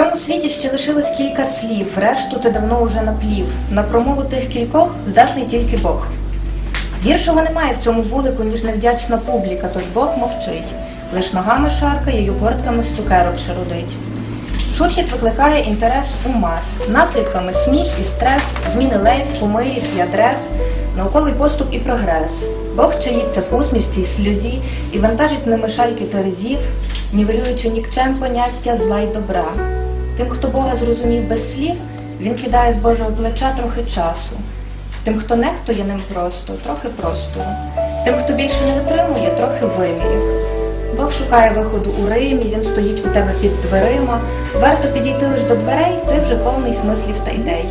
цьому світі ще лишилось кілька слів, решту ти давно уже наплів. На промову тих кількох здатний тільки Бог. Гіршого немає в цьому вулику, ніж невдячна публіка, тож Бог мовчить. Лиш ногами шаркає й обортками з цукерок шарудить. Шурхіт викликає інтерес у мас. Наслідками сміх і стрес, зміни лейб, кумирів і адрес, науковий поступ і прогрес. Бог чаїться в усмішці й сльозі і вантажить ними шальки терезів, нівелюючи нікчем поняття зла й добра. Тим, хто Бога зрозумів без слів, він кидає з Божого плеча трохи часу. Тим, хто нехтує ним просто, трохи простору. Тим, хто більше не витримує, трохи вимірів. Бог шукає виходу у Римі, він стоїть у тебе під дверима. Варто підійти лиш до дверей, ти вже повний смислів та ідей.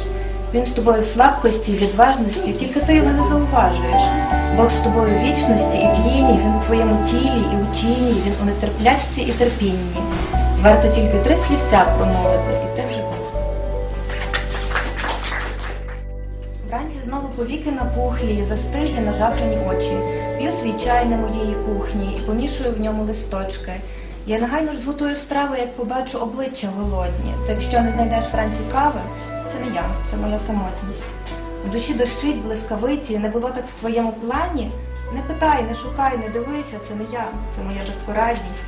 Він з тобою в слабкості й відважності, тільки ти його не зауважуєш. Бог з тобою в вічності і тліні, він в твоєму тілі і у тіні, він у нетерплячці і терпінні. Варто тільки три слівця промовити, і ти вже був. Вранці знову повіки напухлі і застиглі нажахані очі. П'ю свій чай на моєї кухні і помішую в ньому листочки. Я негайно ж зготую страву, як побачу обличчя голодні. Та якщо не знайдеш вранці кави, це не я, це моя самотність. В душі дощить блискавиці, не було так в твоєму плані. Не питай, не шукай, не дивися, це не я, це моя безпорадність.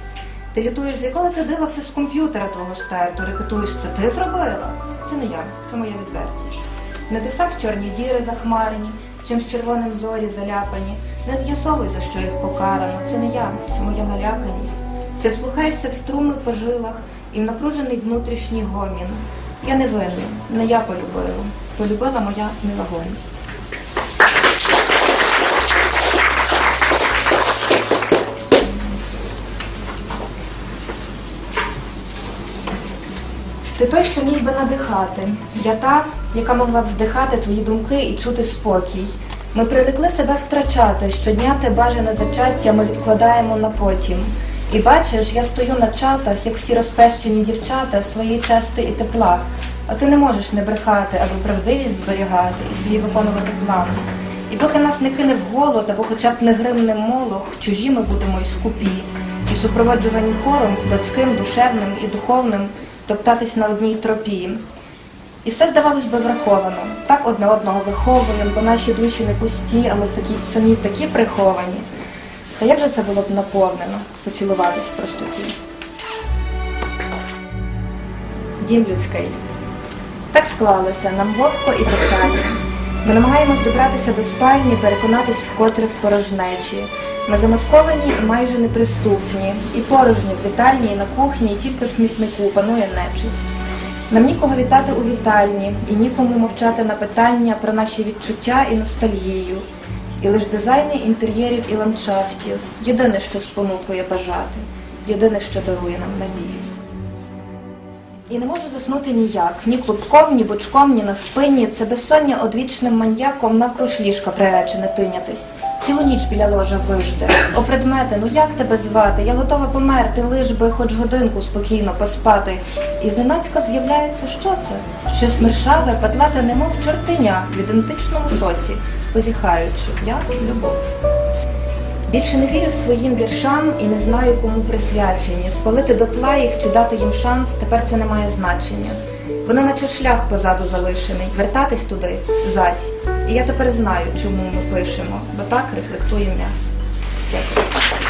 Ти лютуєш, з якого це дива все з комп'ютера твого стерто, репетуєш, це ти зробила? Це не я, це моя відвертість. В небесах чорні діри захмарені, чимсь червоним зорі заляпані. Не з'ясовуй, за що їх покарано. Це не я, це моя наляканість. Ти вслухаєшся в струми по жилах і в напружений внутрішній гомін. Я не винна, не я полюбила. Полюбила моя невагомість. Ти той, що міг би надихати. Я та, яка могла б вдихати твої думки і чути спокій. Ми прирекли себе втрачати. Щодня те бажане зачаття ми відкладаємо на потім. І бачиш, я стою на чатах, як всі розпещені дівчата, своєї части і тепла. А ти не можеш не брехати, аби правдивість зберігати і свій виконувати план. І поки нас не кине в голод, або хоча б не гримне молох, чужі ми будемо й скупі, і супроводжувані хором, людським, душевним і духовним, топтатись на одній тропі. І все, здавалось би, враховано. Так одне одного виховуємо, бо наші душі не пусті, а ми такі, самі такі приховані. Та як же це було б наповнено поцілуватись в простоті? Дім людський. Так склалося нам вогко і печально. Ми намагаємось добратися до спальні, переконатись вкотре в порожнечі. Ми замасковані і майже неприступні, і порожньо в вітальні, і на кухні, і тільки в смітнику панує нечисть. Нам нікого вітати у вітальні, і нікому мовчати на питання про наші відчуття і ностальгію. І лише дизайни інтер'єрів і ландшафтів єдине, що спонукує бажати, єдине, що дарує нам надію. І не можу заснути ніяк, ні клубком, ні бочком, ні на спині. Це безсоння одвічним маньяком навкруж ліжка приречене тинятись. Цілу ніч біля ложа вижде. О, предмете, ну як тебе звати? Я готова померти, лиш би хоч годинку спокійно поспати. І зненацька з'являється, що це? Щось мершаве, петлате, немов чортиня в ідентичному шоці, позіхаючи, я любов. Більше не вірю своїм віршам і не знаю, кому присвячені. Спалити дотла їх чи дати їм шанс, тепер це не має значення. Вони наче шлях позаду залишений, вертатись туди зась. І я тепер знаю, чому ми пишемо, бо так рефлектує м'ясо. Дякую.